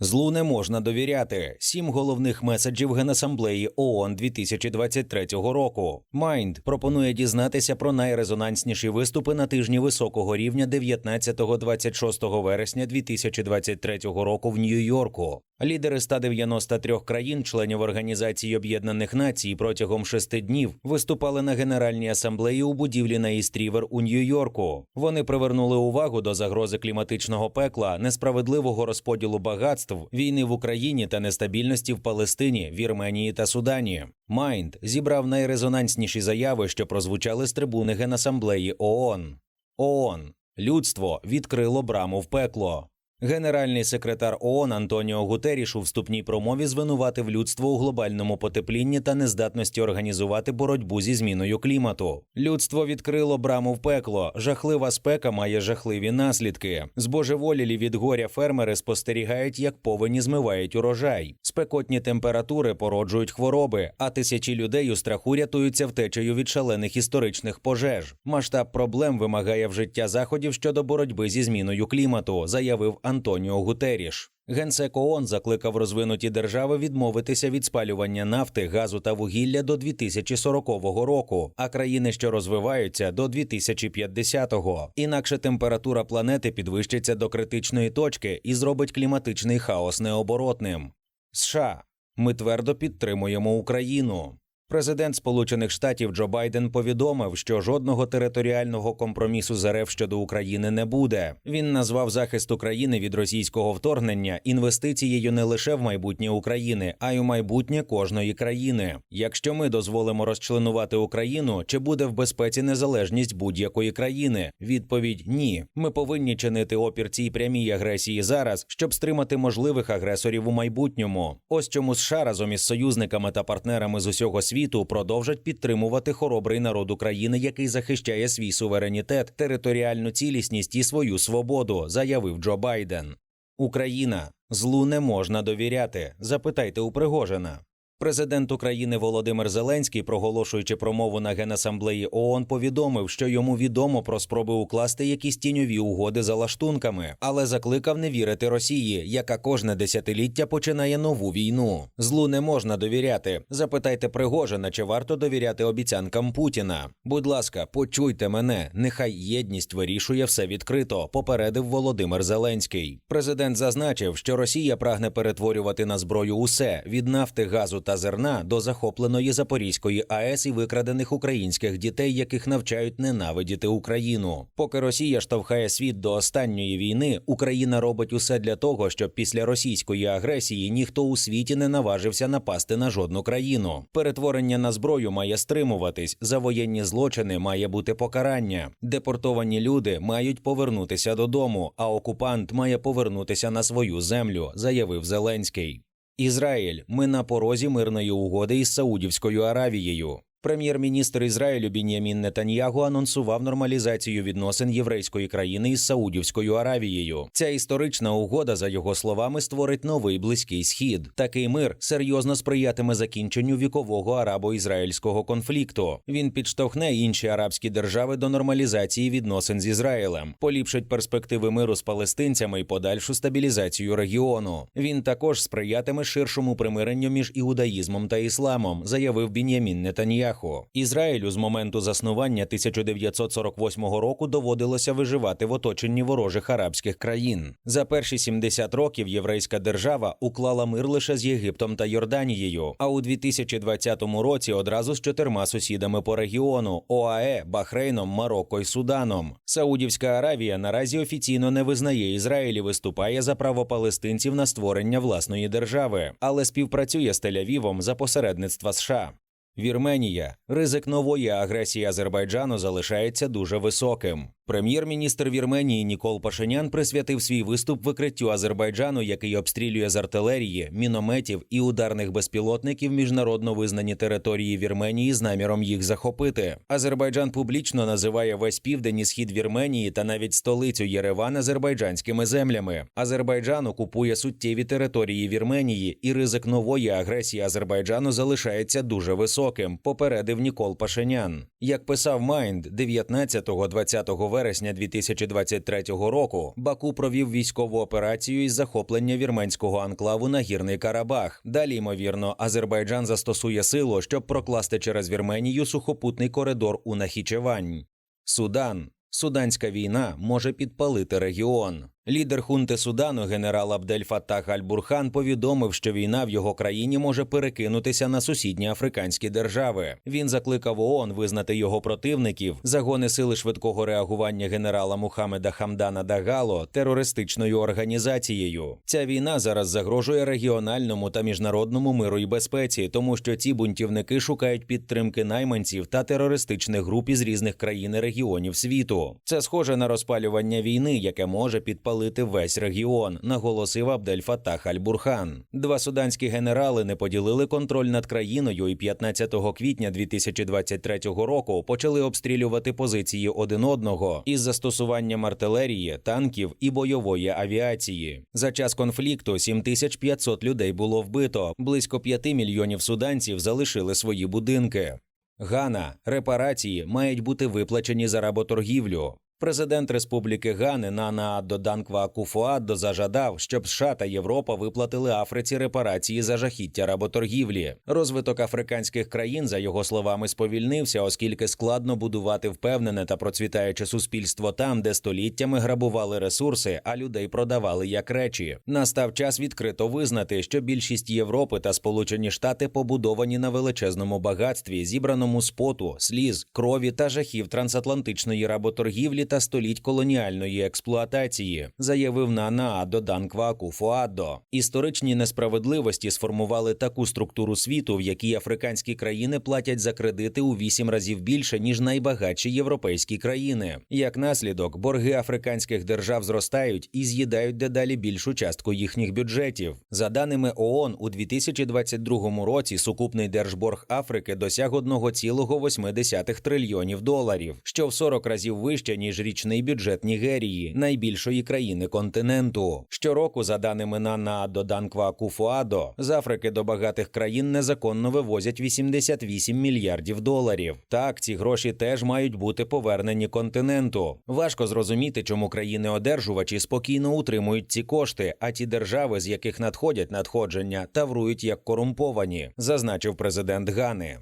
Злу не можна довіряти. Сім головних меседжів Генасамблеї ООН 2023 року. Майнд пропонує дізнатися про найрезонансніші виступи на тижні високого рівня 19-26 вересня 2023 року в Нью-Йорку. Лідери 193 країн, членів Організації Об'єднаних Націй, протягом шести днів виступали на Генеральній асамблеї у будівлі на Істрівер у Нью-Йорку. Вони привернули увагу до загрози кліматичного пекла, несправедливого розподілу багатств, війни в Україні та нестабільності в Палестині, Вірменії та Судані. Майнд зібрав найрезонансніші заяви, що прозвучали з трибуни Генасамблеї ООН. ООН. Людство відкрило браму в пекло. Генеральний секретар ООН Антоніо Гутеріш у вступній промові звинуватив людство у глобальному потеплінні та нездатності організувати боротьбу зі зміною клімату. Людство відкрило браму в пекло. Жахлива спека має жахливі наслідки. Збожеволілі від горя фермери спостерігають, як повені змивають урожай. Спекотні температури породжують хвороби, а тисячі людей у страху рятуються втечею від шалених історичних пожеж. Масштаб проблем вимагає вжиття заходів щодо боротьби зі зміною клімату, заявив Антоніо Гутеріш. Генсек ООН закликав розвинуті держави відмовитися від спалювання нафти, газу та вугілля до 2040 року, а країни, що розвиваються, до 2050-го. Інакше температура планети підвищиться до критичної точки і зробить кліматичний хаос необоротним. США. Ми твердо підтримуємо Україну. Президент Сполучених Штатів Джо Байден повідомив, що жодного територіального компромісу з РФ щодо України не буде. Він назвав захист України від російського вторгнення інвестицією не лише в майбутнє України, а й у майбутнє кожної країни. Якщо ми дозволимо розчленувати Україну, чи буде в безпеці незалежність будь-якої країни? Відповідь ні. Ми повинні чинити опір цій прямій агресії зараз, щоб стримати можливих агресорів у майбутньому. Ось чому США разом із союзниками та партнерами з усього світу продовжать підтримувати хоробрий народ України, який захищає свій суверенітет, територіальну цілісність і свою свободу, заявив Джо Байден. Україна злу не можна довіряти. Запитайте у Пригожина. Президент України Володимир Зеленський, проголошуючи промову на Генасамблеї ООН, повідомив, що йому відомо про спроби укласти якісь тіньові угоди за лаштунками, але закликав не вірити Росії, яка кожне десятиліття починає нову війну. Злу не можна довіряти. Запитайте Пригожина, чи варто довіряти обіцянкам Путіна. Будь ласка, почуйте мене. Нехай єдність вирішує все відкрито. Попередив Володимир Зеленський. Президент зазначив, що Росія прагне перетворювати на зброю усе від нафти, газу та зерна до захопленої Запорізької АЕС і викрадених українських дітей, яких навчають ненавидіти Україну. Поки Росія штовхає світ до останньої війни, Україна робить усе для того, щоб після російської агресії ніхто у світі не наважився напасти на жодну країну. Перетворення на зброю має стримуватись. За воєнні злочини має бути покарання. Депортовані люди мають повернутися додому, а окупант має повернутися на свою землю, заявив Зеленський. Ізраїль, ми на порозі мирної угоди із Саудівською Аравією. Прем'єр-міністр Ізраїлю Бін'ямін Нетаньягу анонсував нормалізацію відносин єврейської країни із Саудівською Аравією. Ця історична угода, за його словами, створить новий близький схід. Такий мир серйозно сприятиме закінченню вікового арабо-ізраїльського конфлікту. Він підштовхне інші арабські держави до нормалізації відносин з Ізраїлем, поліпшить перспективи миру з палестинцями і подальшу стабілізацію регіону. Він також сприятиме ширшому примиренню між іудаїзмом та ісламом, заявив Бін'ямін Нетаньяху. Ізраїлю з моменту заснування 1948 року доводилося виживати в оточенні ворожих арабських країн. За перші 70 років єврейська держава уклала мир лише з Єгиптом та Йорданією. А у 2020 році одразу з чотирма сусідами по регіону ОАЕ, Бахрейном, Марокко й Суданом. Саудівська Аравія наразі офіційно не визнає Ізраїль і виступає за право палестинців на створення власної держави, але співпрацює з Тель-Авівом за посередництва США. Вірменія ризик нової агресії Азербайджану залишається дуже високим. Прем'єр-міністр Вірменії Нікол Пашинян присвятив свій виступ викриттю Азербайджану, який обстрілює з артилерії, мінометів і ударних безпілотників міжнародно визнані території Вірменії з наміром їх захопити. Азербайджан публічно називає весь південь і схід Вірменії та навіть столицю Єреван азербайджанськими землями. Азербайджан окупує суттєві території Вірменії, і ризик нової агресії Азербайджану залишається дуже високим. Високим, попередив Нікол Пашинян. Як писав Майнд 19-20 вересня 2023 року, Баку провів військову операцію із захоплення вірменського анклаву Нагірний Карабах. Далі, ймовірно, Азербайджан застосує силу, щоб прокласти через Вірменію сухопутний коридор у Нахічевань. Судан. Суданська війна може підпалити регіон. Лідер хунти Судану генерал Абдель Фаттах Аль-Бурхан повідомив, що війна в його країні може перекинутися на сусідні африканські держави. Він закликав ООН визнати його противників, загони сили швидкого реагування генерала Мухаммеда Хамдана Дагало терористичною організацією. Ця війна зараз загрожує регіональному та міжнародному миру і безпеці, тому що ці бунтівники шукають підтримки найманців та терористичних груп із різних країн і регіонів світу. Це схоже на розпалювання війни, яке може підпалити весь регіон, наголосив Абдель Аль-Бурхан. Два суданські генерали не поділили контроль над країною і 15 квітня 2023 року почали обстрілювати позиції один одного із застосуванням артилерії, танків і бойової авіації. За час конфлікту 7500 людей було вбито, близько 5 мільйонів суданців залишили свої будинки. Гана репарації мають бути виплачені за работоргівлю. Президент Республіки Гани Нана Аддо Данква Акуфуаддо зажадав, щоб США та Європа виплатили Африці репарації за жахіття работоргівлі. Розвиток африканських країн, за його словами, сповільнився, оскільки складно будувати впевнене та процвітаюче суспільство там, де століттями грабували ресурси, а людей продавали як речі. Настав час відкрито визнати, що більшість Європи та Сполучені Штати побудовані на величезному багатстві, зібраному з поту, сліз, крові та жахів трансатлантичної работоргівлі та століть колоніальної експлуатації, заявив Нана Адо Данкваку Фуаддо. Історичні несправедливості сформували таку структуру світу, в якій африканські країни платять за кредити у вісім разів більше ніж найбагатші європейські країни. Як наслідок, борги африканських держав зростають і з'їдають дедалі більшу частку їхніх бюджетів. За даними ООН, у 2022 році сукупний держборг Африки досяг 1,8 трильйонів доларів, що в 40 разів вище ніж річний бюджет Нігерії, найбільшої країни континенту. Щороку, за даними Нана Доданква Куфуадо, з Африки до багатих країн незаконно вивозять 88 мільярдів доларів. Так, ці гроші теж мають бути повернені континенту. Важко зрозуміти, чому країни-одержувачі спокійно утримують ці кошти, а ті держави, з яких надходять надходження, таврують як корумповані, зазначив президент Гани.